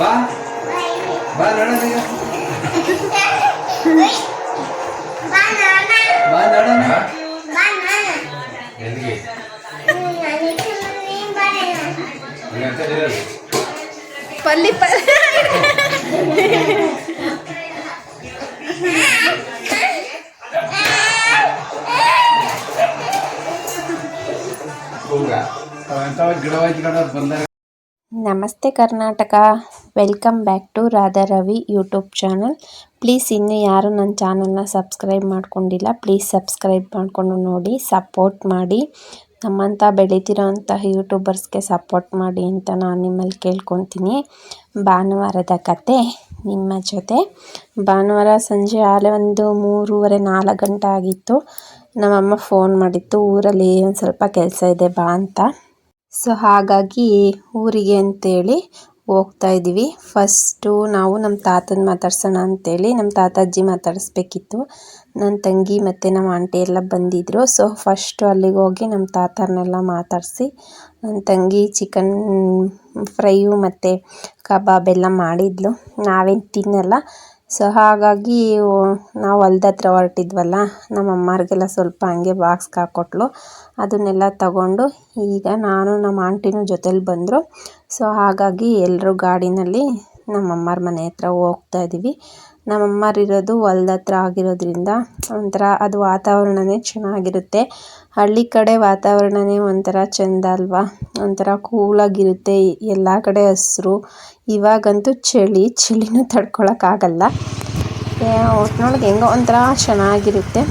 ಬಾ. ಬಾ ನೋಡೋಣ ಈಗ. ಬಾ ನೋಡೋಣ ಎಲ್ಲಿಗೆ? ಅಲ್ಲಿ ಅಂತ ಇರೋದು. ಪಲ್ಲಿ ಪ ಹೋಗ ಅವಂತ ಗಿಡ ಹಚ್ಕೊಂಡವ್ರು ಬಂದಾಗ. ನಮಸ್ತೆ Karnataka. Welcome back to Radha Ravi YouTube channel please ಇನ್ನೂ ಯಾರು ನನ್ನ ಚಾನಲ್ನ ಸಬ್ಸ್ಕ್ರೈಬ್ ಮಾಡ್ಕೊಂಡಿಲ್ಲ ಪ್ಲೀಸ್ ಸಬ್ಸ್ಕ್ರೈಬ್ ಮಾಡಿಕೊಂಡು ನೋಡಿ ಸಪೋರ್ಟ್ ಮಾಡಿ. ನಮ್ಮಂಥ ಬೆಳೀತಿರೋಂತಹ ಯೂಟ್ಯೂಬರ್ಸ್ಗೆ ಸಪೋರ್ಟ್ ಮಾಡಿ ಅಂತ ನಾನು ನಿಮ್ಮಲ್ಲಿ ಕೇಳ್ಕೊತೀನಿ. ಭಾನುವಾರದ ಕತೆ ನಿಮ್ಮ ಜೊತೆ. ಭಾನುವಾರ ಸಂಜೆ ಆಲೆ ಒಂದು ಮೂರುವರೆ ನಾಲ್ಕು ಗಂಟೆ ಆಗಿತ್ತು. ನಮ್ಮಮ್ಮ ಫೋನ್ ಮಾಡಿತ್ತು, ಊರಲ್ಲಿ ಒಂದು ಸ್ವಲ್ಪ ಕೆಲಸ ಇದೆ, ಬಾ ಅಂತ. ಸೊ ಹಾಗಾಗಿ ಊರಿಗೆ ಅಂತೇಳಿ ಹೋಗ್ತಾ ಇದ್ದೀವಿ. ಫಸ್ಟು ನಾವು ನಮ್ಮ ತಾತನ ಮಾತಾಡ್ಸೋಣ ಅಂತೇಳಿ ನಮ್ಮ ತಾತಾಜ್ಜಿ ಮಾತಾಡಿಸ್ಬೇಕಿತ್ತು. ನನ್ನ ತಂಗಿ ಮತ್ತು ನಮ್ಮ ಆಂಟಿ ಎಲ್ಲ ಬಂದಿದ್ದರು ಸೊ ಫಸ್ಟು ಅಲ್ಲಿಗೆ ಹೋಗಿ ನಮ್ಮ ತಾತರನ್ನೆಲ್ಲ ಮಾತಾಡಿಸಿ, ನನ್ನ ತಂಗಿ ಚಿಕನ್ ಫ್ರೈಯು ಮತ್ತು ಕಬಾಬ್ ಎಲ್ಲ ಮಾಡಿದ್ಲು. ನಾವೇನು ತಿನ್ನಲ್ಲ. ಸೊ ಹಾಗಾಗಿ ನಾವು ಹೊಲ್ದ ಹತ್ರ ಹೊರಟಿದ್ವಲ್ಲ, ನಮ್ಮ ಅಮ್ಮವ್ರಿಗೆಲ್ಲ ಸ್ವಲ್ಪ ಹಂಗೆ ಬಾಕ್ಸ್ಗೆ ಹಾಕ್ಕೊಟ್ಲು ಅದನ್ನೆಲ್ಲ ತಗೊಂಡು ಈಗ ನಾನು ನಮ್ಮ ಆಂಟಿನೂ ಜೊತೇಲಿ ಬಂದರು. ಸೊ ಹಾಗಾಗಿ ಎಲ್ಲರೂ ಗಾಡಿನಲ್ಲಿ ನಮ್ಮ ಅಮ್ಮರ ಮನೆ ಹತ್ರ ಹೋಗ್ತಾ ಇದ್ದೀವಿ ನಮ್ಮ ಅಮ್ಮರು ಇರೋದು ಹೊಲ್ದ ಹತ್ರ ಆಗಿರೋದ್ರಿಂದ ಒಂಥರ ಅದು ವಾತಾವರಣನೇ ಚೆನ್ನಾಗಿರುತ್ತೆ. ಹಳ್ಳಿ ಕಡೆ ವಾತಾವರಣನೇ ಒಂಥರ ಚೆಂದ ಅಲ್ವಾ? ಒಂಥರ ಕೂಲಾಗಿರುತ್ತೆ ಎಲ್ಲ ಕಡೆ ಹಸಿರು. ಇವಾಗಂತೂ ಚಳಿ, ಚಳಿನೂ ತಡ್ಕೊಳಕ್ಕಾಗಲ್ಲ ಒಟ್ನೊಳಗೆ ಹೆಂಗೋ ಒಂಥರ ಚೆನ್ನಾಗಿರುತ್ತೆ.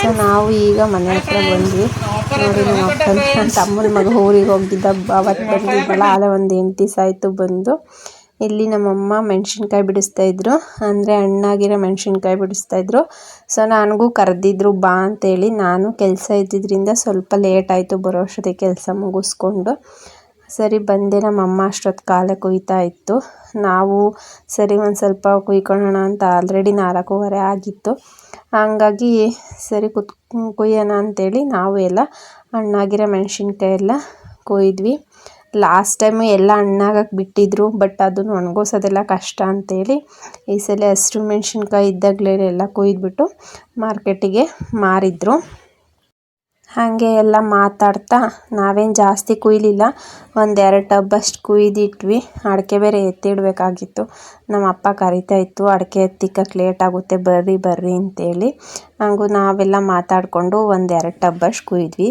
ಸೊ, ನಾವು ಈಗ ಮನೆ ಹತ್ರ ಬಂದ್ವಿ. ನೋಡಿ, ನಮ್ಮ ತಮ್ಮನ ಮಗ ಊರಿಗೆ ಹೋಗಿದ್ದ. ಅವತ್ತು ಬಂದಿದ್ದಲ್ಲ ಆಲೆ ಒಂದು ಎಂಟು ದಿವಸ ಆಯಿತು ಬಂದು. ಇಲ್ಲಿ ನಮ್ಮಮ್ಮ ಮೆಣಸಿನ್ಕಾಯಿ ಬಿಡಿಸ್ತಾ ಇದ್ರು. ಅಂದರೆ ಹಣ್ಣಾಗಿರೋ ಮೆಣಸಿನ್ಕಾಯಿ ಬಿಡಿಸ್ತಾ ಇದ್ರು. ಸೊ ನನಗೂ ಕರೆದಿದ್ರು, ಬಾ ಅಂತೇಳಿ ನಾನು ಕೆಲಸ ಇದ್ದಿದ್ದರಿಂದ ಸ್ವಲ್ಪ ಲೇಟ್ ಆಯಿತು ಬರೋ ಅಷ್ಟೊತ್ತಿಗೆ ಕೆಲಸ ಮುಗಿಸ್ಕೊಂಡು. ಸರಿ, ಬಂದೆ. ನಮ್ಮಮ್ಮ ಅಷ್ಟೊತ್ತು ಕಾಲ ಕುಯ್ತಾ ಇತ್ತು. ನಾವು, ಸರಿ, ಒಂದು ಸ್ವಲ್ಪ ಕುಯ್ಕೊಳ್ಳೋಣ ಅಂತ ಆಲ್ರೆಡಿ ನಾಲ್ಕೂವರೆ ಆಗಿತ್ತು. ಹಂಗಾಗಿ, ಸರಿ, ಕುತ್, ಕುಯ್ಯೋಣ ಅಂತೇಳಿ ನಾವು ಎಲ್ಲ ಹಣ್ಣಾಗಿರೋ ಮೆಣಸಿನ್ಕಾಯಿ ಎಲ್ಲ ಕೊಯ್ದ್ವಿ. ಲಾಸ್ಟ್ ಟೈಮು ಎಲ್ಲ ಹಣ್ಣಾಗಕ್ಕೆ ಬಿಟ್ಟಿದ್ರು ಬಟ್ ಅದನ್ನು ಒಣಗೋಸೋದೆಲ್ಲ ಕಷ್ಟ ಅಂತೇಳಿ ಈ ಸಲ ಹಸಿರು ಮೆಣಸಿನ್ಕಾಯಿ ಇದ್ದಾಗಲೇ ಎಲ್ಲ ಕೊಯ್ದುಬಿಟ್ಟು ಮಾರ್ಕೆಟಿಗೆ ಮಾರಿದ್ರು. ಹಾಗೆ ಎಲ್ಲ ಮಾತಾಡ್ತಾ ನಾವೇನು ಜಾಸ್ತಿ ಕುಯ್ಲಿಲ್ಲ, ಒಂದೆರಡು ಟಬ್ ಅಷ್ಟು ಕುಯ್ದಿಟ್ವಿ. ಅಡಿಕೆ ಬೇರೆ ಎತ್ತಿಡಬೇಕಾಗಿತ್ತು. ನಮ್ಮ ಅಪ್ಪ ಕರಿತಾ ಇತ್ತು, ಅಡಿಕೆ ಎತ್ತಿಕ್ಕಕ್ಕೆ ಲೇಟ್ ಆಗುತ್ತೆ, ಬರ್ರಿ ಬರ್ರಿ ಅಂತೇಳಿ. ಹಂಗೂ ನಾವೆಲ್ಲ ಮಾತಾಡಿಕೊಂಡು ಒಂದೆರಡು ಟಬ್ ಅಷ್ಟು ಕುಯ್ದ್ವಿ.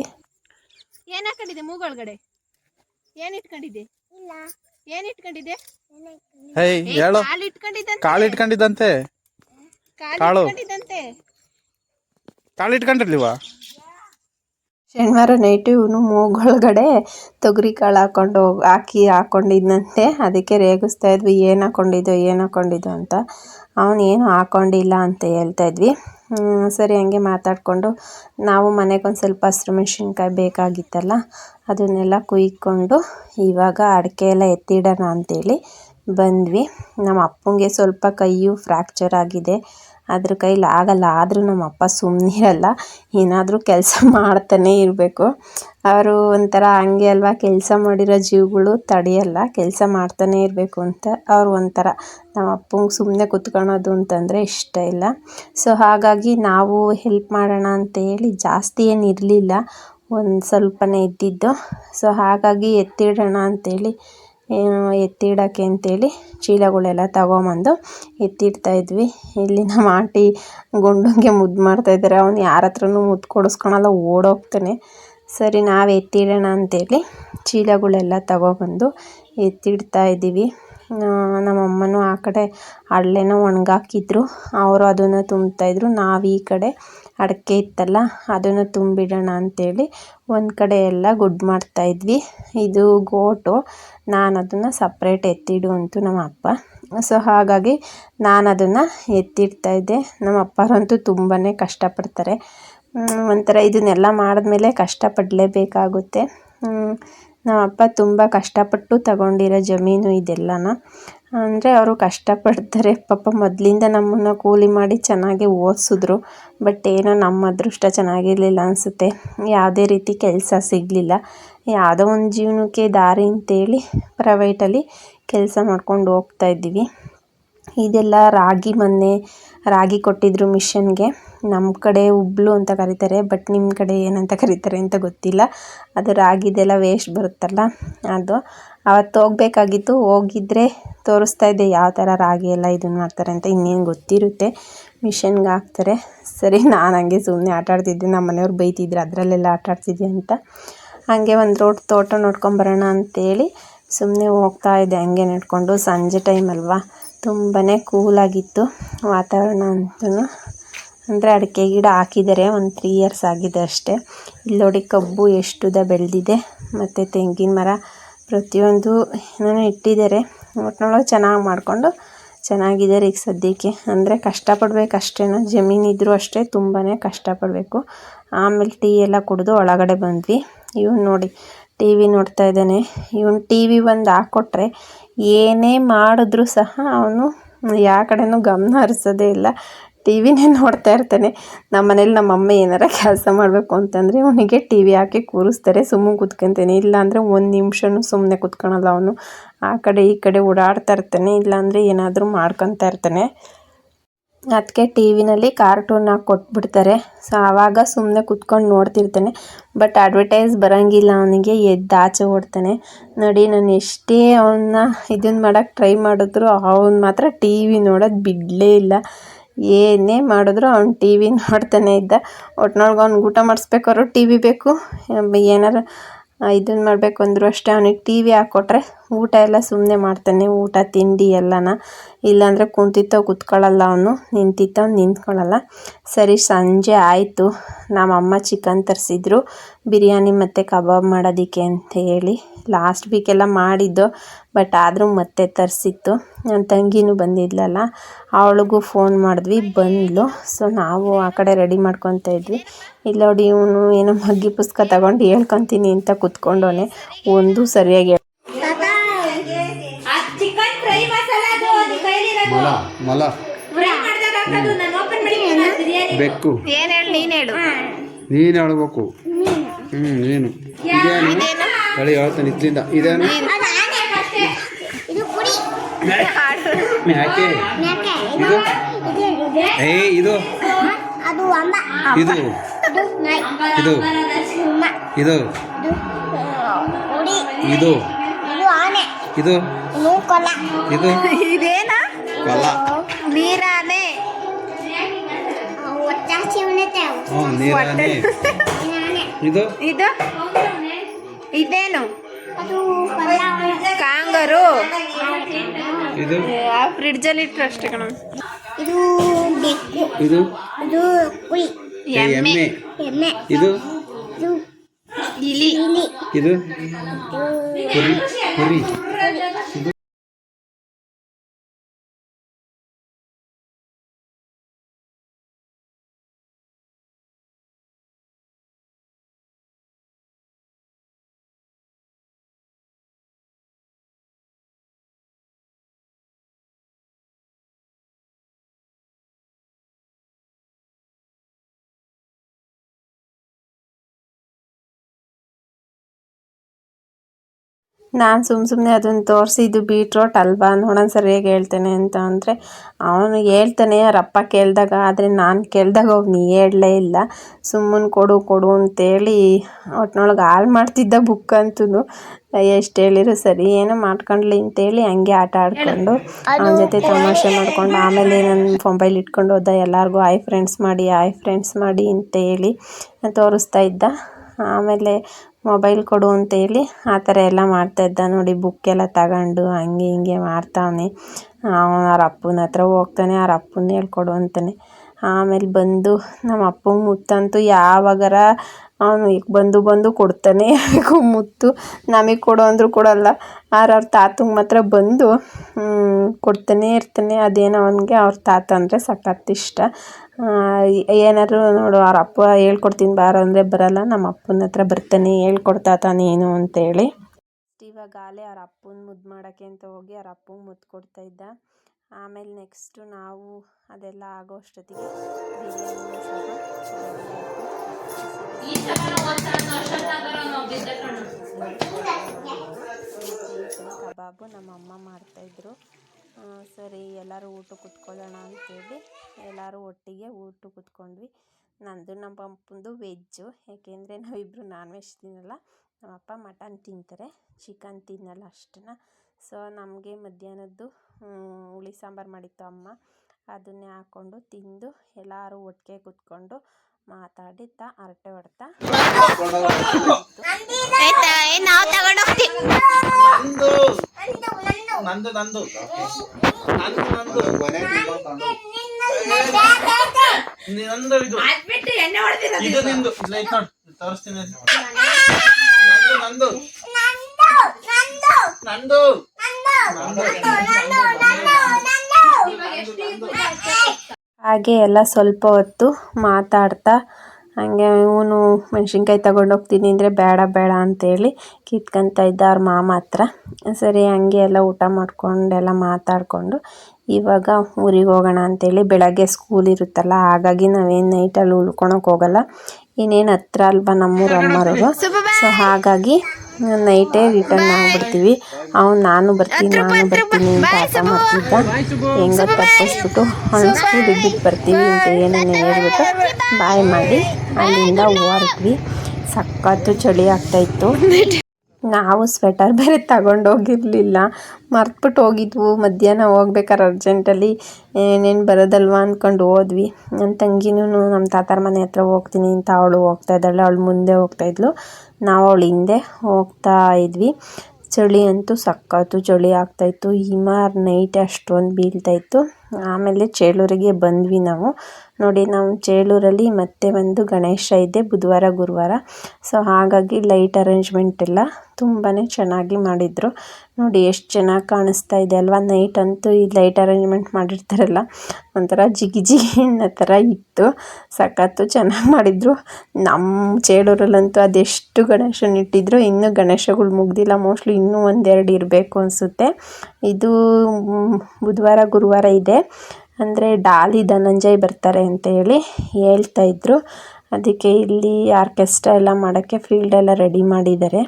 ಏನ್ ಮೂಗಳಗಡೆ ಮೂಗೊಳಗಡೆ ಏನ್ ಇಟ್ಕೊಂಡಿದ್ದೆ? ಏನ್ ಇಟ್ಕೊಂಡಿದ್ದೆ? ಹೇಳು. ಕಾಲ್ ಇಟ್ಕೊಂಡಿದ್ದಂತೆ. ಕಾಳು ಇಟ್ಕೊಂಡಿದ್ದಂತೆ. ಕಾಲ್ ಕಾಳು. ಇಟ್ಕೊಂಡಿದ್ದಂತೆ. ಕಾಳು ಇಟ್ಕೊಂಡಿರ್ಲಿವಾ? ಶನಿವಾರ ನೈಟ್ ಇವನು ಮೂಗೊಳಗಡೆ ತೊಗರಿ ಕಾಳು ಹಾಕೊಂಡು ಹೋಗ್- ಹಾಕಿ ಹಾಕೊಂಡಿದ್ನಂತೆ. ಅದಕ್ಕೆ ರೇಗಿಸ್ತಾ ಇದ್ವಿ. ಏನು ಹಾಕೊಂಡಿದ್ದು ಏನು ಹಾಕೊಂಡಿದ್ದು ಅಂತ. ಅವನು ಏನು ಹಾಕ್ಕೊಂಡಿಲ್ಲ ಅಂತ ಹೇಳ್ತಾ ಇದ್ವಿ. ಸರಿ, ಹಂಗೆ ಮಾತಾಡಿಕೊಂಡು ನಾವು ಮನೆಗೆ ಒಂದು ಸ್ವಲ್ಪ ಹಸಿರು ಮೆಣಸಿನ್ಕಾಯಿ ಬೇಕಾಗಿತ್ತಲ್ಲ, ಅದನ್ನೆಲ್ಲ ಕುಯ್ಕೊಂಡು ಇವಾಗ ಅಡಿಕೆ ಎಲ್ಲ ಎತ್ತಿಡೋಣ ಅಂತೇಳಿ ಬಂದ್ವಿ. ನಮ್ಮ ಅಪ್ಪಂಗೆ ಸ್ವಲ್ಪ ಕೈಯು ಫ್ರ್ಯಾಕ್ಚರ್ ಆಗಿದೆ. ಅದ್ರ ಕೈಲಿ ಆಗಲ್ಲ, ಆದರೂ ನಮ್ಮ ಅಪ್ಪ ಸುಮ್ಮನಿರಲ್ಲ ಏನಾದರೂ ಕೆಲಸ ಮಾಡ್ತಾನೆ ಇರಬೇಕು. ಅವರು ಒಂಥರ ಹಂಗೆ ಅಲ್ವಾ, ಕೆಲಸ ಮಾಡಿರೋ ಜೀವಗಳು ತಡೆಯಲ್ಲ, ಕೆಲಸ ಮಾಡ್ತಾನೆ ಇರಬೇಕು ಅಂತ ಅವ್ರು ಒಂಥರ. ನಮ್ಮ ಅಪ್ಪಂಗೆ ಸುಮ್ಮನೆ ಕುತ್ಕೊಳೋದು ಅಂತಂದರೆ ಇಷ್ಟ ಇಲ್ಲ. ಸೊ ಹಾಗಾಗಿ ನಾವು ಹೆಲ್ಪ್ ಮಾಡೋಣ ಅಂತ ಹೇಳಿ ಜಾಸ್ತಿ ಏನು ಇರಲಿಲ್ಲ, ಒಂದು ಸ್ವಲ್ಪನೇ ಇದ್ದಿದ್ದು. ಸೊ ಹಾಗಾಗಿ ಎತ್ತಿಡೋಣ ಅಂತೇಳಿ ಏನು ಎತ್ತಿಡೋಕ್ಕೆ ಅಂತೇಳಿ ಚೀಲಗಳೆಲ್ಲ ತಗೊಂಬಂದು ಎತ್ತಿಡ್ತಾ ಇದ್ವಿ. ಇಲ್ಲಿ ನಮ್ಮ ಆಂಟಿ ಗುಂಡಂಗೆ ಮುದ್ದು ಮಾಡ್ತಾಯಿದ್ದಾರೆ ಅವ್ನು ಯಾರ ಹತ್ರನೂ ಮುದ್ದು ಕೊಡಿಸ್ಕೊಳಲ್ಲ, ಓಡೋಗ್ತಾನೆ. ಸರಿ, ನಾವು ಎತ್ತಿಡೋಣ ಅಂತೇಳಿ ಚೀಲಗಳೆಲ್ಲ ತಗೊಬಂದು ಎತ್ತಿಡ್ತಾ ಇದ್ದೀವಿ. ನಮ್ಮಮ್ಮನೂ ಆ ಕಡೆ ಹಳ್ಳೆನ ಒಣಗಾಕಿದ್ರು. ಅವರು ಅದನ್ನು ತುಂಬ್ತಾಯಿದ್ರು ನಾವು ಈ ಕಡೆ ಅಡಿಕೆ ಇತ್ತಲ್ಲ, ಅದನ್ನು ತುಂಬಿಡೋಣ ಅಂಥೇಳಿ ಒಂದು ಕಡೆ ಎಲ್ಲ ಗುಡ್ ಮಾಡ್ತಾಯಿದ್ವಿ ಇದು ಗೋಟು ನಾನು ಅದನ್ನು ಸಪ್ರೇಟ್ ಎತ್ತಿಡು ಅಂತು ನಮ್ಮ ಅಪ್ಪ. ಸೊ, ಹಾಗಾಗಿ ನಾನು ಅದನ್ನು ಎತ್ತಿಡ್ತಾ ಇದ್ದೆ. ನಮ್ಮ ಅಪ್ಪರಂತೂ ತುಂಬಾ ಕಷ್ಟಪಡ್ತಾರೆ. ಒಂಥರ ಇದನ್ನೆಲ್ಲ ಮಾಡಿದ್ಮೇಲೆ ಕಷ್ಟಪಡಲೇಬೇಕಾಗುತ್ತೆ. ನಮ್ಮ ಅಪ್ಪ ತುಂಬ ಕಷ್ಟಪಟ್ಟು ತಗೊಂಡಿರೋ ಜಮೀನು ಇದೆಲ್ಲನ. ಅಂದರೆ ಅವರು ಕಷ್ಟಪಡ್ತಾರೆ. ಪಾಪ ಮೊದಲಿಂದ ನಮ್ಮನ್ನು ಕೂಲಿ ಮಾಡಿ ಚೆನ್ನಾಗಿ ಓದಿಸಿದ್ರು. ಬಟ್ ಏನೋ ನಮ್ಮ ಅದೃಷ್ಟ ಚೆನ್ನಾಗಿರಲಿಲ್ಲ ಅನಿಸುತ್ತೆ. ಯಾವುದೇ ರೀತಿ ಕೆಲಸ ಸಿಗಲಿಲ್ಲ. ಯಾವುದೋ ಒಂದು ಜೀವನಕ್ಕೆ ದಾರಿ ಅಂತೇಳಿ ಪ್ರೈವೇಟಲ್ಲಿ ಕೆಲಸ ಮಾಡ್ಕೊಂಡು ಹೋಗ್ತಾ ಇದ್ದೀವಿ. ಇದೆಲ್ಲ ರಾಗಿ ಮೊನ್ನೆ, ರಾಗಿ ಕೊಟ್ಟಿದ್ರು ಮಿಷನ್ಗೆ ನಮ್ಮ ಕಡೆ ಉಬ್ಳು ಅಂತ ಕರೀತಾರೆ. ಬಟ್ ನಿಮ್ಮ ಕಡೆ ಏನಂತ ಕರೀತಾರೆ ಅಂತ ಗೊತ್ತಿಲ್ಲ. ಅದು ರಾಗಿದೆಲ್ಲ ವೇಸ್ಟ್ ಬರುತ್ತಲ್ಲ. ಅದು ಅವತ್ತು ಹೋಗ್ಬೇಕಾಗಿತ್ತು. ಹೋಗಿದ್ರೆ ತೋರಿಸ್ತಾ ಇದ್ದೆ ಯಾವ ಥರ ರಾಗಿ ಎಲ್ಲ ಇದನ್ನು ಮಾಡ್ತಾರೆ ಅಂತ. ಇನ್ನೇನು ಗೊತ್ತಿರುತ್ತೆ. ಮಿಷನ್ಗೆ ಹಾಕ್ತಾರೆ. ಸರಿ, ನಾನು ಹಂಗೆ ಸುಮ್ಮನೆ ಆಟ ಆಡ್ತಿದ್ದೆ. ನಮ್ಮ ಮನೆಯವ್ರು ಬೈತಿದ್ರು, ಅದರಲ್ಲೆಲ್ಲ ಆಟ ಆಡ್ತಿದ್ದೆ ಅಂತ. ಹಾಗೆ ಒಂದು ರೋಡ್, ತೋಟ ನೋಡ್ಕೊಂಬರೋಣ ಅಂತೇಳಿ ಸುಮ್ಮನೆ ಹೋಗ್ತಾ ಇದ್ದೆ. ಹಂಗೆ ನಡ್ಕೊಂಡು. ಸಂಜೆ ಟೈಮ್ ಅಲ್ವಾ? ತುಂಬಾ ಕೂಲಾಗಿತ್ತು ವಾತಾವರಣ ಅಂತೂ ಅಂದರೆ ಅಡಿಕೆ ಗಿಡ ಹಾಕಿದ್ದಾರೆ. ಒಂದು ತ್ರೀ ಇಯರ್ಸ್ ಆಗಿದೆ ಅಷ್ಟೇ. ಇಲ್ಲಿ ನೋಡಿ ಕಬ್ಬು ಎಷ್ಟುದ ಬೆಳೆದಿದೆ. ಮತ್ತು ತೆಂಗಿನ ಮರ ಪ್ರತಿಯೊಂದು ಏನೇನೋ ಇಟ್ಟಿದ್ದಾರೆ. ಒಟ್ನೊಳಗೆ ಚೆನ್ನಾಗಿ ಮಾಡಿಕೊಂಡು ಚೆನ್ನಾಗಿದ್ದಾರೆ ಈಗ ಸದ್ಯಕ್ಕೆ. ಅಂದರೆ ಕಷ್ಟಪಡಬೇಕಷ್ಟೇನೋ. ಜಮೀನಿದ್ರೂ ಅಷ್ಟೇ ತುಂಬಾ ಕಷ್ಟಪಡಬೇಕು. ಆಮೇಲೆ ಟೀ ಎಲ್ಲ ಕುಡಿದು ಒಳಗಡೆ ಬಂದ್ವಿ. ಇವನು ನೋಡಿ, ಟಿ ವಿ ನೋಡ್ತಾ ಇದ್ದಾನೆ. ಇವನು ಟಿ ವಿ ಒಂದು ಹಾಕ್ಕೊಟ್ರೆ ಏನೇ ಮಾಡಿದ್ರೂ ಸಹ ಅವನು ಯಾವ ಕಡೆಯೂ ಗಮನ ಹರಿಸೋದೇ ಇಲ್ಲ. ಟಿ ವಿನೇ ನೋಡ್ತಾ ಇರ್ತಾನೆ. ನಮ್ಮ ಮನೇಲಿ ನಮ್ಮ ಅಮ್ಮ ಏನಾರ ಕೆಲಸ ಮಾಡಬೇಕು ಅಂತಂದರೆ ಅವನಿಗೆ ಟಿ ವಿ ಹಾಕಿ ಕೂರಿಸ್ತಾರೆ. ಸುಮ್ಮನೆ ಕೂತ್ಕೊಂತಾನೆ. ಇಲ್ಲಾಂದರೆ ಒಂದು ನಿಮಿಷನೂ ಸುಮ್ಮನೆ ಕೂತ್ಕೊಳಲ್ಲ ಅವನು. ಆ ಕಡೆ ಈ ಕಡೆ ಓಡಾಡ್ತಾ ಇರ್ತಾನೆ. ಇಲ್ಲಾಂದರೆ ಏನಾದರೂ ಮಾಡ್ಕೊತಾ ಇರ್ತಾನೆ. ಅದಕ್ಕೆ ಟಿ ವಿನಲ್ಲಿ ಕಾರ್ಟೂನ್ ಹಾಕಿ ಕೊಟ್ಬಿಡ್ತಾರೆ. ಸೊ, ಆವಾಗ ಸುಮ್ಮನೆ ಕುತ್ಕೊಂಡು ನೋಡ್ತಿರ್ತಾನೆ. ಬಟ್ ಅಡ್ವರ್ಟೈಸ್ ಬರೋಂಗಿಲ್ಲ ಅವನಿಗೆ. ಎದ್ದಾಚೆ ಓಡ್ತಾನೆ. ನೋಡಿ, ನಾನು ಎಷ್ಟೇ ಅವನ್ನ ಇದನ್ನು ಮಾಡೋಕ್ಕೆ ಟ್ರೈ ಮಾಡಿದ್ರು ಅವನು ಮಾತ್ರ ಟಿ ವಿ ನೋಡೋದು ಬಿಡಲೇ ಇಲ್ಲ. ಏನೇ ಮಾಡಿದ್ರು ಅವ್ನು ಟಿ ವಿ ನೋಡ್ತಾನೆ ಇದ್ದ. ಒಟ್ನೊಳಗೆ ಅವ್ನಿಗೆ ಊಟ ಮಾಡಿಸ್ಬೇಕಾದ್ರು ಟಿ ವಿ ಬೇಕು. ಏನಾರು ಇದನ್ನು ಮಾಡಬೇಕು ಅಂದರೂ ಅಷ್ಟೇ. ಅವ್ನಿಗೆ ಟಿ ವಿ ಹಾಕ್ಕೊಟ್ರೆ ಊಟ ಎಲ್ಲ ಸುಮ್ಮನೆ ಮಾಡ್ತಾನೆ, ಊಟ, ತಿಂಡಿ ಎಲ್ಲನ. ಇಲ್ಲಾಂದರೆ ಕುಂತಿತ್ತೋ ಕುತ್ಕೊಳ್ಳಲ್ಲ ಅವನು ನಿಂತಿತ್ತೋ ನಿಂತ್ಕೊಳ್ಳಲ್ಲ ಸರಿ, ಸಂಜೆ ಆಯಿತು. ನಮ್ಮಮ್ಮ ಚಿಕನ್ ತರಿಸಿದ್ರು. ಬಿರಿಯಾನಿ ಮತ್ತು ಕಬಾಬ್ ಮಾಡೋದಕ್ಕೆ ಅಂತ ಹೇಳಿ. ಲಾಸ್ಟ್ ವೀಕೆಲ್ಲ ಮಾಡಿದ್ದು ಬಟ್ ಆದರೂ ಮತ್ತೆ ತರಿಸಿತ್ತು. ನನ್ನ ತಂಗಿನೂ ಬಂದಿದ್ಲಲ್ಲ, ಅವಳಿಗೂ ಫೋನ್ ಮಾಡಿದ್ವಿ ಬಂದಳು ಸೊ ನಾವು ಆ ಕಡೆ ರೆಡಿ ಮಾಡ್ಕೊತಾ ಇದ್ವಿ. ಇಲ್ಲಿ ನೋಡಿ ಇವನು ಏನೋ ಮಗ್ಗಿ ಪುಸ್ತಕ ತಗೊಂಡು ಹೇಳ್ಕೊತೀನಿ ಅಂತ ಕುತ್ಕೊಂಡವನೆ. ಒಂದು ಸರಿಯಾಗಿ ಮೊಲ. ಬೆಕ್ಕು. ಏನ್ ಹೇಳು ನೀನು ಹೇಳು. ನೀನು ಹೇಳ್ಬೇಕು. ಹ್ಮ್ ನೀನು. ಇದೇನು? ತಳಿ ಹೇಳ್ತಾನೆ ಇದ್ರಿಂದ ಇದೇನು? ಯಾಕೆ? ಇದು? ಏ ಇದು? ಇದು? ಇದು ಇದು? ಇದು? ಇದು ಇದು? ಇದೇನಾ? ಕೊಲ ನೀರಾನೆ ಹ್ಞೂ ನೀರಾನೆ ಇದು ಇದು ಇದೇನು ಕಾಂಗರು ಇದು ಆ ಫ್ರಿಡ್ಜಲ್ಲಿ ಇಟ್ಟರು ಅಷ್ಟೇ ಕಣ ಇದು ಬೆಕ್ಕು ಇದು ಇದು ಕುರಿ ಏ, ಎಮ್ಮೆ ಎಮ್ಮೆ ಇದು ಇದು ಇಲಿ ಇಲಿ ಇದು ಕುರಿ ಕುರಿ ನಾನು ಸುಮ್ಮ ಸುಮ್ಮನೆ ಅದನ್ನು ತೋರಿಸಿ ಇದು ಬೀಟ್ರೋಟ್ ಅಲ್ವಾ ನೋಡೋಣ ಸರಿಯಾಗಿ ಹೇಳ್ತೇನೆ ಅಂತ ಅಂದರೆ, ಅವನು ಹೇಳ್ತಾನೆ ಅವ್ರ ಅಪ್ಪ ಕೇಳಿದಾಗ, ಆದರೆ ನಾನು ಕೇಳಿದಾಗ ಅವ್ನು ಹೇಳಲೇ ಇಲ್ಲ. ಸುಮ್ಮನೆ ಕೊಡು ಕೊಡು ಅಂತೇಳಿ ಒಟ್ನೊಳಗೆ ಹಾಳು ಮಾಡ್ತಿದ್ದ ಬುಕ್ ಅಂತೂ ಎಷ್ಟು ಹೇಳಿರು, ಸರಿ, ಏನೋ ಮಾಡ್ಕೊಂಡ್ಲಿ ಅಂತೇಳಿ ಹಂಗೆ ಆಟ ಆಡ್ಕೊಂಡು, ಅವನ ಜೊತೆ ತಮಾಷೆ ಮಾಡ್ಕೊಂಡು, ಆಮೇಲೆ ನನ್ನ ಮೊಬೈಲ್ ಇಟ್ಕೊಂಡು ಹೋದ, ಎಲ್ಲರಿಗೂ ಆಯ್ ಫ್ರೆಂಡ್ಸ್ ಮಾಡಿ, ಆಯ್ ಫ್ರೆಂಡ್ಸ್ ಮಾಡಿ ಅಂತೇಳಿ ತೋರಿಸ್ತಾ ಇದ್ದ. ಆಮೇಲೆ ಮೊಬೈಲ್ ಕೊಡು ಅಂತ ಹೇಳಿ ಆ ಥರ ಎಲ್ಲ ಮಾಡ್ತಾಯಿದ್ದ ನೋಡಿ ಬುಕ್ ಎಲ್ಲ ತಗೊಂಡು ಹಂಗೆ ಹಿಂಗೆ ಮಾಡ್ತಾವನೆ. ಅವನು ಅವ್ರ ಅಪ್ಪನ ಹತ್ರ ಹೋಗ್ತಾನೆ, ಅವ್ರ ಅಪ್ಪನ ಹೇಳ್ಕೊಡು ಅಂತಾನೆ. ಆಮೇಲೆ ಬಂದು ನಮ್ಮ ಅಪ್ಪಂಗೆ ಮುತ್ತಂತೂ ಯಾವಾಗಾರ ಅವನು ಬಂದು ಬಂದು ಕೊಡ್ತಾನೆ. ಮುತ್ತು ನಮಗೆ ಕೊಡು ಅಂದರೂ ಕೊಡಲ್ಲ. ಆದ್ರೆ ಅವ್ರ ತಾತಂಗೆ ಮಾತ್ರ ಬಂದು ಕೊಡ್ತಾನೆ ಇರ್ತಾನೆ. ಅದೇನೋ ಅವನಿಗೆ ಅವ್ರ ತಾತ ಅಂದರೆ ಸಖತ್ ಇಷ್ಟ. ಏನಾದ್ರು ನೋಡು, ಅವ್ರ ಅಪ್ಪ ಹೇಳ್ಕೊಡ್ತೀನಿ ಬಾರೋ ಅಂದರೆ ಬರಲ್ಲ, ನಮ್ಮ ಅಪ್ಪನ ಹತ್ರ ಬರ್ತಾನೆ ಏನು ಅಂತ ಅಂತೇಳಿ ಇವಾಗ ಆಲೆ ಅವ್ರ ಅಪ್ಪನ ಮುದ್ದು ಮಾಡೋಕ್ಕೆ ಅಂತ ಹೋಗಿ ಅವ್ರ ಅಪ್ಪಂಗೆ ಮುದ್ದು ಕೊಡ್ತಾ ಇದ್ದ. ಆಮೇಲೆ ನೆಕ್ಸ್ಟು ನಾವು ಅದೆಲ್ಲ ಆಗೋ ಅಷ್ಟೊತ್ತಿಗೆ ಕಬಾಬು ನಮ್ಮ ಅಮ್ಮ ಮಾಡ್ತಾಯಿದ್ರು ಸರಿ, ಎಲ್ಲರೂ ಊಟ ಕುತ್ಕೊಳ್ಳೋಣ ಅಂತೇಳಿ. ಎಲ್ಲರೂ ಒಟ್ಟಿಗೆ ಊಟ ಕೂತ್ಕೊಂಡ್ವಿ. ನಂದು ನಮ್ಮ ಅಪ್ಪಂದು ವೆಜ್ಜು ಯಾಕೆಂದರೆ ನಾವಿಬ್ಬರು ನಾನ್ ವೆಜ್ ತಿನ್ನಲ್ಲ ನಮ್ಮಪ್ಪ ಮಟನ್ ತಿಂತಾರೆ ಚಿಕನ್ ತಿನ್ನಲ್ಲ ಅಷ್ಟನ್ನ. ಸೊ ನಮಗೆ ಮಧ್ಯಾಹ್ನದ್ದು ಹುಳಿ ಸಾಂಬಾರು ಮಾಡಿತ್ತು ಅಮ್ಮ. ಅದನ್ನೇ ಹಾಕ್ಕೊಂಡು ತಿಂದು ಎಲ್ಲರೂ ಒಟ್ಟಿಗೆ ಕೂತ್ಕೊಂಡು ಮಾತಾಡಿತ್ತಾ ಹರಟೆ ಹೊಡ್ತಾ. ನಂದು ನಂದು. ನಂದು ನಂದು. ನಂದು ಇದು ಅದ್ಬಿಟ್ಟು ಎಣ್ಣೆ ಹೊಡೆದಿರೋದು ಇದು. ನಿಂದು. ಇಲ್ಲ ಇದು ನೋಡು. ತೋರಿಸ್ತೀನಿ. ಅದು. ನಂದು ನಂದು. ನಂದು. ಇವಾಗ ಹಾಗೆ ಎಲ್ಲ ಸ್ವಲ್ಪ ಹೊತ್ತು ಮಾತಾಡ್ತಾ ಹಂಗೆ ಇವನು ಮೆಣಸಿನ್ಕಾಯಿ ತಗೊಂಡೋಗ್ತೀನಿ ಅಂದರೆ ಬೇಡ ಬೇಡ ಅಂತೇಳಿ ಕಿತ್ಕೊಂತ ಇದ್ದ ಅವ್ರ ಮಾಮ ಹತ್ರ. ಸರಿ ಹಂಗೆ ಎಲ್ಲ ಊಟ ಮಾಡಿಕೊಂಡೆಲ್ಲ ಮಾತಾಡಿಕೊಂಡು ಇವಾಗ ಊರಿಗೆ ಹೋಗೋಣ ಅಂತೇಳಿ ಬೆಳಗ್ಗೆ ಸ್ಕೂಲ್ ಇರುತ್ತಲ್ಲ ಹಾಗಾಗಿ ನಾವೇನು ನೈಟಲ್ಲಿ ಉಳ್ಕೊಳಕ್ಕೆ ಹೋಗಲ್ಲ. ಇನ್ನೇನು ಹತ್ರ ಅಲ್ವಾ ನಮ್ಮೂರ ಅಮ್ಮರವರು ಸೊ ಹಾಗಾಗಿ ನೈಟೇ ರಿಟರ್ನ್ ಆಗ್ಬಿಡ್ತೀವಿ. ಅವ್ನು ನಾನು ಬರ್ತೀನಿ ನಾನು ಬರ್ತೀನಿ ಅಂತ ಆಟ ಮಾಡ್ತಿದ್ದ. ಹೆಂಗ ತಪ್ಪಿಸ್ಬಿಟ್ಟು ಅವ್ನು ಸ್ಕೂಲಿಗೆ ಬಿಟ್ಟು ಬರ್ತೀವಿ ಅಂತ ಏನೇನು ಹೇಳ್ಬಿಟ್ಟು ಬಾಯ್ ಮಾಡಿ ಅಲ್ಲಿಂದ ಹೊರಟ್ವಿ ಸಖತ್ತು ಚಳಿ ಆಗ್ತಾಯಿತ್ತು ನಾವು ಸ್ವೆಟರ್ ಬೇರೆ ತಗೊಂಡೋಗಿರಲಿಲ್ಲ. ಮರ್ತ್ಬಿಟ್ಟು ಹೋಗಿದ್ವು. ಮಧ್ಯಾಹ್ನ ಹೋಗ್ಬೇಕಾರೆ ಅರ್ಜೆಂಟಲ್ಲಿ ಏನೇನು ಬರೋದಲ್ವಾ ಅಂದ್ಕೊಂಡು ಹೋದ್ವಿ. ನನ್ನ ತಂಗಿನೂ ನಮ್ಮ ತಾತಾರ ಮನೆ ಹತ್ರ ಹೋಗ್ತೀನಿ ಅಂತ ಅವಳು ಹೋಗ್ತಾ ಇದ್ದಾಳೆ. ಅವಳು ಮುಂದೆ ಹೋಗ್ತಾ ಇದ್ಲು. ನಾವು ಅವಳು ಹಿಂದೆ ಹೋಗ್ತಾ ಇದ್ವಿ. ಚಳಿ ಅಂತೂ ಸಕ್ಕತ್ತು ಚಳಿ ಆಗ್ತಾಯಿತ್ತು ಹಿಮ ನೈಟ್ ಅಷ್ಟೊಂದು ಬೀಳ್ತಾಯಿತ್ತು ಆಮೇಲೆ ಚೇಳೂರಿಗೆ ಬಂದ್ವಿ ನಾವು. ನೋಡಿ, ನಾವು ಚೇಳೂರಲ್ಲಿ ಮತ್ತೆ ಒಂದು ಗಣೇಶ ಇದೆ, ಬುಧವಾರ, ಗುರುವಾರ. ಸೊ ಹಾಗಾಗಿ ಲೈಟ್ ಅರೇಂಜ್ಮೆಂಟ್ ಎಲ್ಲ ತುಂಬಾ ಚೆನ್ನಾಗಿ ಮಾಡಿದ್ರು. ನೋಡಿ, ಎಷ್ಟು ಚೆನ್ನಾಗಿ ಕಾಣಿಸ್ತಾ ಇದೆ ಅಲ್ವಾ? ನೈಟ್ ಅಂತೂ ಈ ಲೈಟ್ ಅರೇಂಜ್ಮೆಂಟ್ ಮಾಡಿರ್ತಾರಲ್ಲ, ಒಂಥರ ಜಿಗಿ ಜಿಗಿ ಥರ ಇತ್ತು. ಸಖತ್ತು ಚೆನ್ನಾಗಿ ಮಾಡಿದರು. ನಮ್ಮ ಚೇಳೂರಲ್ಲಂತೂ ಅದೆಷ್ಟು ಗಣೇಶನ ಇಟ್ಟಿದ್ರು, ಇನ್ನೂ ಗಣೇಶಗಳು ಮುಗ್ದಿಲ್ಲ. ಮೋಸ್ಟ್ಲಿ ಇನ್ನೂ ಒಂದೆರಡು ಇರಬೇಕು ಅನಿಸುತ್ತೆ. ಇದು ಬುಧವಾರ, ಗುರುವಾರ ಇದೆ. ಅಂದರೆ ಡಾಲಿ ಧನಂಜಯ್ ಬರ್ತಾರೆ ಅಂತ ಹೇಳಿ ಹೇಳ್ತಾ ಇದ್ರು. ಅದಕ್ಕೆ ಇಲ್ಲಿ ಆರ್ಕೆಸ್ಟ್ರಾ ಎಲ್ಲ ಮಾಡೋಕ್ಕೆ ಫೀಲ್ಡ್ ಎಲ್ಲ ರೆಡಿ ಮಾಡಿದ್ದಾರೆ.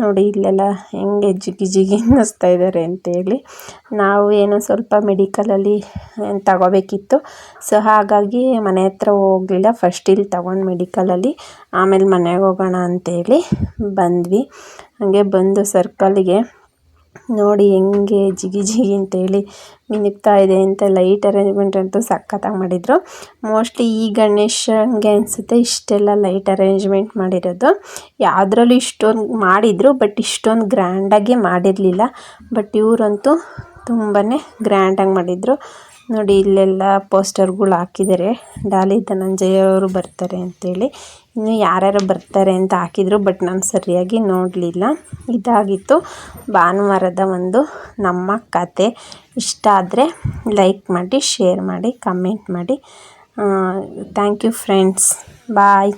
ನೋಡಿ ಇಲ್ಲೆಲ್ಲ ಹೆಂಗೆ ಜಿಗಿ ಜಿಗಿ ಅನ್ನಿಸ್ತಾ ಇದ್ದಾರೆ ಅಂತೇಳಿ ನಾವು ಏನೋ ಸ್ವಲ್ಪ ಮೆಡಿಕಲಲ್ಲಿ ತಗೋಬೇಕಿತ್ತು. ಸೊ ಹಾಗಾಗಿ ಮನೆ ಹತ್ರ ಹೋಗಲಿಲ್ಲ. ಫಸ್ಟ್ ಇಲ್ಲಿ ತಗೊಂಡು ಮೆಡಿಕಲಲ್ಲಿ ಆಮೇಲೆ ಮನೆಗೆ ಹೋಗೋಣ ಅಂತೇಳಿ ಬಂದ್ವಿ. ಹಾಗೆ ಬಂದು ಸರ್ಕಲ್ಗೆ ನೋಡಿ ಹೆಂಗೆ ಜಿಗಿ ಜಿಗಿ ಅಂತೇಳಿ ಮಿನುಗ್ತಾ ಇದೆ ಅಂತ ಲೈಟ್ ಅರೇಂಜ್ಮೆಂಟ್ ಅಂತೂ ಸಖತ್ತಾಗಿ ಮಾಡಿದರು. ಮೋಸ್ಟ್ಲಿ ಈ ಗಣೇಶನಿಗೆ ಅನಿಸುತ್ತೆ, ಇಷ್ಟೆಲ್ಲ ಲೈಟ್ ಅರೇಂಜ್ಮೆಂಟ್ ಮಾಡಿರೋದು. ಯಾವುದ್ರಲ್ಲೂ ಇಷ್ಟೊಂದು ಮಾಡಿದರು, ಬಟ್ ಇಷ್ಟೊಂದು ಗ್ರ್ಯಾಂಡಾಗಿ ಮಾಡಿರಲಿಲ್ಲ. ಬಟ್ ಇವರಂತೂ ತುಂಬಾ ಗ್ರ್ಯಾಂಡಾಗಿ ಮಾಡಿದರು. ನೋಡಿ, ಇಲ್ಲೆಲ್ಲ ಪೋಸ್ಟರ್ಗಳು ಹಾಕಿದ್ದಾರೆ ಡಾಲಿ ಧನಂಜಯ ಅವರು ಬರ್ತಾರೆ ಅಂತೇಳಿ. ಇನ್ನು ಯಾರ್ಯಾರು ಬರ್ತಾರೆ ಅಂತ ಹಾಕಿದ್ರು, ಬಟ್ ನಾನು ಸರಿಯಾಗಿ ನೋಡಲಿಲ್ಲ. ಇದಾಗಿತ್ತು. ಭಾನುವಾರದ ಒಂದು ನಮ್ಮ ಕತೆ. ಇಷ್ಟ ಆದರೆ ಲೈಕ್ ಮಾಡಿ, ಶೇರ್ ಮಾಡಿ, ಕಮೆಂಟ್ ಮಾಡಿ. Thank you friends. ಬಾಯ್.